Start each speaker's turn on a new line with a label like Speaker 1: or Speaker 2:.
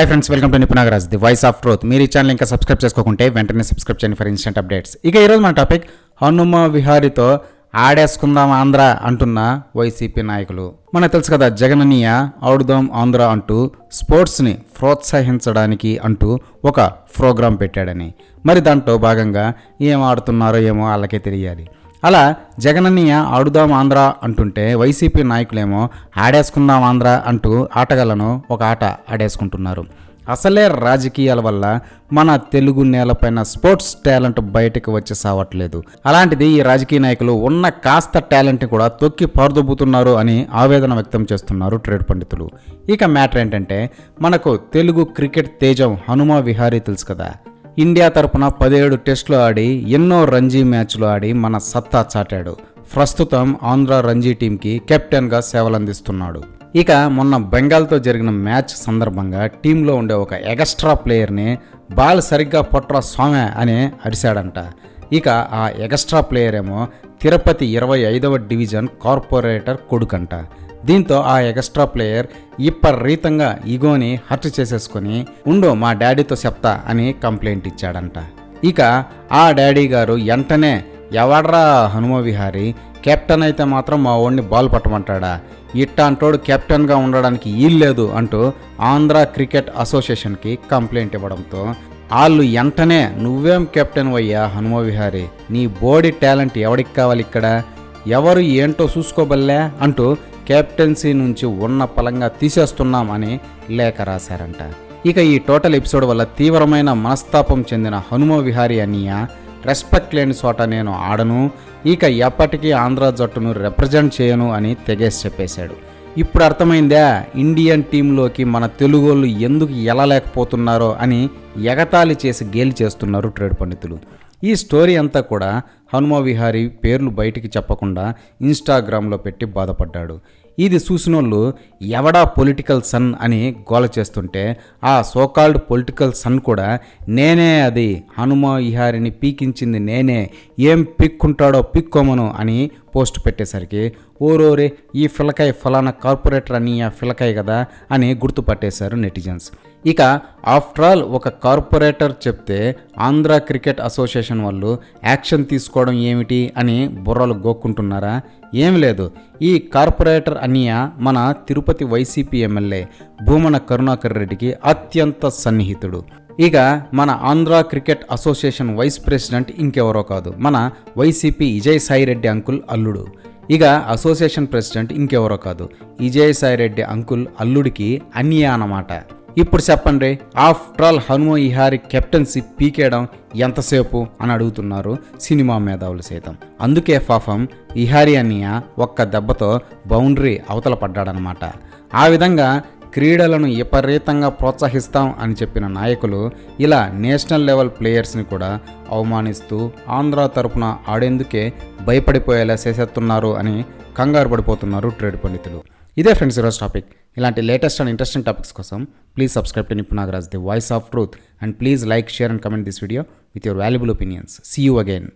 Speaker 1: Hi friends welcome to Nipunanagaraj the voice of truth మీరు ఈ channel ఇంకా subscribe చేసుకోకుంటే వెంటనే సబ్స్క్రైబ్ చేయండి ఫర్ ఇన్స్టెంట్ అప్డేట్స్ ఇక ఈరోజు మన టాపిక్ హనుమ విహారీతో ఆడేసుకుందాం ఆంధ్ర అంటున్న వైసీపీ నాయకులు. మనకు తెలుసు కదా జగననీయ ఆడుదాం ఆంధ్ర అంటూ స్పోర్ట్స్ని ప్రోత్సహించడానికి అంటూ ఒక ప్రోగ్రాం పెట్టాడని. మరి దాంట్లో భాగంగా ఏం ఆడుతున్నారో ఏమో వాళ్ళకే తెలియాలి. అలా జగనన్నయ్య ఆడుదాం ఆంధ్ర అంటుంటే వైసీపీ నాయకులేమో ఆడేసుకుందాం ఆంధ్ర అంటూ ఆటగాళ్ళను ఒక ఆట ఆడేసుకుంటున్నారు. అసలే రాజకీయాల వల్ల మన తెలుగు నేలపైన స్పోర్ట్స్ టాలెంట్ బయటకు వచ్చి సావట్లేదు. అలాంటిది ఈ రాజకీయ నాయకులు ఉన్న కాస్త టాలెంట్ని కూడా తొక్కి పారదొబ్బుతున్నారు అని ఆవేదన వ్యక్తం చేస్తున్నారు ట్రేడ్ పండితులు. ఇక మ్యాటర్ ఏంటంటే మనకు తెలుగు క్రికెట్ తేజం హనుమ విహారీ తెలుసు కదా. ఇండియా తరపున పదిహేడు టెస్టులు ఆడి ఎన్నో రంజీ మ్యాచ్లు ఆడి మన సత్తా చాటాడు. ప్రస్తుతం ఆంధ్ర రంజీ టీంకి కెప్టెన్గా సేవలందిస్తున్నాడు. ఇక మొన్న బెంగాల్తో జరిగిన మ్యాచ్ సందర్భంగా టీంలో ఉండే ఒక ఎగస్ట్రా ప్లేయర్ని బాల్ సరిగ్గా పొట్రా స్వామి అని అరిశాడంట. ఇక ఆ ఎగస్ట్రా ప్లేయర్ ఏమో తిరుపతి ఇరవై ఐదవ డివిజన్ కార్పొరేటర్ కొడుకంట. దీంతో ఆ ఎక్స్ట్రా ప్లేయర్ ఇప్పరీతంగా ఈగోని హర్ట్ చేసేసుకొని ఉండు మా డాడీతో చెప్తా అని కంప్లైంట్ ఇచ్చాడంట. ఇక ఆ డాడీ గారు వెంటనే ఎవడ్రా హనుమ విహారి కెప్టెన్ అయితే మాత్రం మా ఓడిని బాల్ పట్టమంటాడా? ఇట్టాంటోడు కెప్టెన్గా ఉండడానికి వీల్లేదు అంటూ ఆంధ్ర క్రికెట్ అసోసియేషన్కి కంప్లైంట్ ఇవ్వడంతో వాళ్ళు వెంటనే నువ్వేం కెప్టెన్ అయ్యా హనుమ విహారి? నీ బోడీ టాలెంట్ ఎవడికి కావాలి ఇక్కడ? ఎవరు ఏంటో చూసుకోబల్లే అంటూ కెప్టెన్సీ నుంచి ఉన్న పలంగా తీసేస్తున్నాం అని లేఖ రాశారంట. ఇక ఈ టోటల్ ఎపిసోడ్ వల్ల తీవ్రమైన మనస్తాపం చెందిన హనుమ విహారి అనియ రెస్పెక్ట్ లేని చోట నేను ఆడను ఇక ఎప్పటికీ ఆంధ్ర జట్టును రిప్రజెంట్ చేయను అని తెగేసి చెప్పేశాడు. ఇప్పుడు అర్థమైందా? ఇండియన్ టీంలోకి మన తెలుగోళ్ళు ఎందుకు ఎలలేకపోతున్నారో అని ఎగతాళి చేసి గేలి చేస్తున్నారు ట్రేడ్ పండితులు. ఈ స్టోరీ అంతా కూడా హనుమ విహారీ పేర్లు బయటికి చెప్పకుండా ఇన్స్టాగ్రామ్లో పెట్టి బాధపడ్డాడు. ఇది చూసినోళ్ళు ఎవడా పొలిటికల్ సన్ అని గోల చేస్తుంటే ఆ సోకాల్డ్ పొలిటికల్ సన్ కూడా నేనే అది హనుమ విహారిని పీకించింది నేనే ఏం పిక్కుంటాడో పిక్కోమను అని పోస్ట్ పెట్టేసరికి ఓరోరే ఈ ఫిలకాయ ఫలానా కార్పొరేటర్ అని ఆ ఫిలకాయ కదా అని గుర్తుపట్టేశారు నెటిజన్స్. ఇక ఆఫ్టర్ ఆల్ ఒక కార్పొరేటర్ చెప్తే ఆంధ్ర క్రికెట్ అసోసియేషన్ వాళ్ళు యాక్షన్ తీసుకోవడం ఏమిటి అని బుర్రలు గోక్కుంటున్నారా? ఏం లేదు. ఈ కార్పొరేటర్ అనియ మన తిరుపతి వైసీపీ ఎమ్మెల్యే భూమన కరుణాకర్ రెడ్డికి అత్యంత సన్నిహితుడు. ఇక మన Andhra cricket association vice president ఇంకెవరో కాదు మన వైసీపీ విజయ్ సాయి రెడ్డి అంకుల్ అల్లుడు. ఇక అసోసియేషన్ ప్రెసిడెంట్ ఇంకెవరో కాదు. విజయసాయిరెడ్డి రెడ్డి అంకుల్ అల్లుడికి అన్య అన్నమాట ఇప్పుడు చెప్పండి after all Hanuma Vihari captaincy పీకేయడం ఎంతసేపు అని అడుగుతున్నారు సినిమా మేధావులు సైతం. అందుకే పాపం ఇహారి అన్నయ్య ఒక్క దెబ్బతో బౌండరీ అవతల పడ్డాడనమాట. ఆ విధంగా క్రీడలను విపరీతంగా ప్రోత్సహిస్తాం అని చెప్పిన నాయకులు ఇలా నేషనల్ లెవెల్ ప్లేయర్స్ని కూడా అవమానిస్తూ ఆంధ్ర తరపున ఆడేందుకే భయపడిపోయేలా చేసేస్తున్నారు అని కంగారు పడిపోతున్నారు ట్రేడ్ పండితులు. ఇదే ఫ్రెండ్స్ ఈరోజు టాపిక్. ఇలాంటి లేటెస్ట్ అండ్ ఇంట్రెస్టింగ్ టాపిక్స్ కోసం please subscribe to Nipunanagaraj the voice of truth and please like share and comment this video with your valuable opinions. See you again